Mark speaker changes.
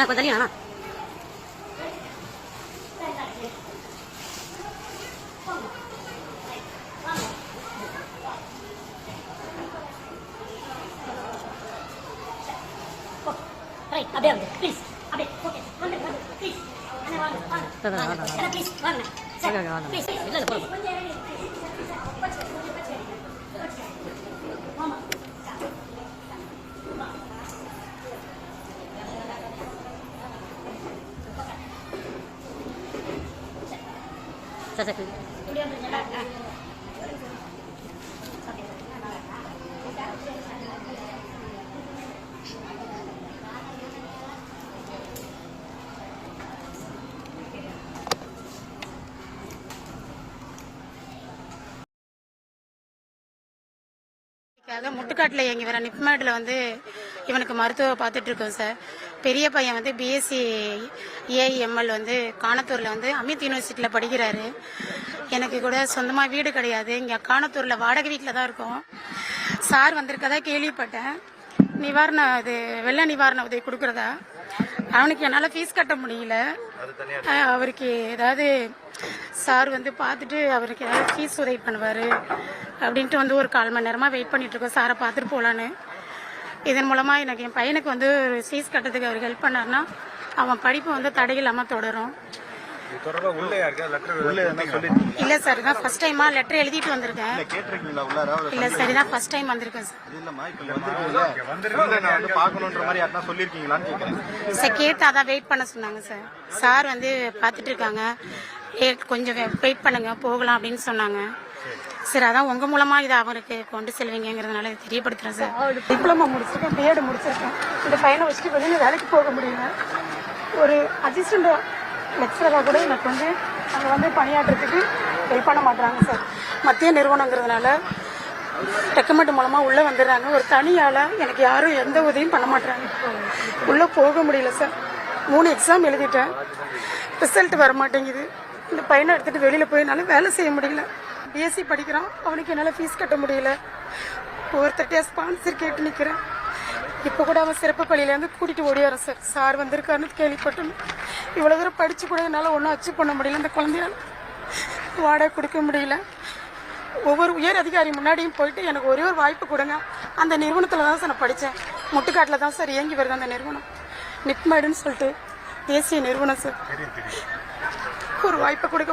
Speaker 1: なこれ足りんよな阿贝，克里斯，阿贝，我给，我给，我给，克里斯，安娜，安娜，安娜，
Speaker 2: 安
Speaker 1: 娜，克里斯，安娜，克里斯，那个，那个。
Speaker 3: Udah.
Speaker 2: அதான் முட்டுக்காட்டில் இயங்கி வர நிப்மேட்டில் வந்து இவனுக்கு மருத்துவம் பார்த்துட்டு இருக்கோம் சார். பெரிய பையன் வந்து பிஎஸ்சி ஏஐஎம்எல் வந்து காணத்தூரில் வந்து அமித் யூனிவர்சிட்டியில் படிக்கிறாரு. எனக்கு கூட சொந்தமாக வீடு கிடையாது. இங்கே காணத்தூரில் வாடகை வீட்டில் தான் இருக்கோம். சார் வந்திருக்கதா கேள்விப்பட்டேன். நிவாரண இது வெள்ள நிவாரண உதவி கொடுக்குறதா? அவனுக்கு என்னால் ஃபீஸ் கட்ட முடியல. அவருக்கு ஏதாவது சார் வந்து பார்த்துட்டு அவருக்கு ஏதாவது ஃபீஸ் உதவி பண்ணுவார் அப்படின்ட்டு வந்து ஒரு கால் மணி நேரமாக வெயிட் பண்ணிட்டு இருக்கோம். சாரை பார்த்துட்டு போகலான்னு இதன் மூலமாக எனக்கு என் பையனுக்கு வந்து ஃபீஸ் கட்டுறதுக்கு அவர் ஹெல்ப் பண்ணாருன்னா அவன் படிப்பு வந்து தடையில்லாமல் தொடரும்.
Speaker 4: தொடர்பா லெட்டர் உள்ள என்ன
Speaker 2: இல்லை சார் இதான் ஃபர்ஸ்ட் டைமாக லெட்டர் எழுதிட்டு வந்திருக்கேன்.
Speaker 4: கேட்டிருக்கீங்களா உள்ளார?
Speaker 2: இல்லை சார் இதான் ஃபர்ஸ்ட் டைம் வந்திருக்கேன் சார்.
Speaker 4: இது இல்லம்மா இப்ப வந்திருக்கீங்களா நான் வந்து பார்க்கணுன்ற மாதிரி யாருன்னா சொல்லியிருக்கீங்களான்னு கேட்குறேன்
Speaker 2: சார் கேட்டு அதான் வெயிட் பண்ண சொன்னாங்க சார். சார் வந்து பார்த்துட்டு இருக்காங்க. கொஞ்சம் வெயிட் பண்ணுங்க போகலாம் அப்படின்னு சொன்னாங்க. சார் அதான் உங்க மூலமா இதை அவருக்கு கொண்டு செல்வீங்கிறதுனால இதை தெரியப்படுத்துறேன் சார். டிப்ளமா முடிச்சிருக்கேன் பிஎட் முடிச்சிருக்கேன். இந்த பையனை வச்சுட்டு வெளியில் வேலைக்கு போக முடியல. ஒரு அசிஸ்டண்ட் லெக்சராக கூட எனக்கு வந்து அங்கே வந்து பணியாற்றுறதுக்கு ஹெல்ப் பண்ண மாட்டுறாங்க சார் மத்திய நிறுவனங்கிறதுனால ரெக்கமெண்ட் மூலமாக உள்ளே வந்துடுறாங்க. ஒரு தனியால் எனக்கு யாரும் எந்த உதவியும் பண்ண மாட்டுறாங்க உள்ளே போக முடியல சார் மூணு எக்ஸாம் எழுதிட்டேன். ரிசல்ட் வர மாட்டேங்குது. இந்த பையனை எடுத்துகிட்டு வெளியில் போய் என்னால் வேலை செய்ய முடியல. பிஎஸ்சி படிக்கிறான். அவனுக்கு என்னால் ஃபீஸ் கட்ட முடியல. ஒவ்வொருத்தட்டையா ஸ்பான்சர் கேட்டு நிற்கிறேன் இப்போ கூட அவன் சிறப்பு பள்ளியிலேருந்து கூட்டிகிட்டு ஓடியாரன் சார். சார் வந்திருக்காருன்னு கேள்விப்பட்டோம். இவ்வளோ தூரம் படித்து கூட என்னால் ஒன்றும் அச்சீவ் பண்ண முடியல. இந்த குழந்தையால வாடகை கொடுக்க முடியல. ஒவ்வொரு உயர் அதிகாரி முன்னாடியும் போயிட்டு எனக்கு ஒரே ஒரு வாய்ப்பு கொடுங்க. அந்த நிறுவனத்தில் தான் சார் நான் படித்தேன் முட்டுக்காட்டில் தான் சார் இயங்கி வருது அந்த நிறுவனம். நிப்மேடுன்னு சொல்லிட்டு தேசிய நிறுவனம் சார். ஒரு வாய்ப்பை கொடுக்க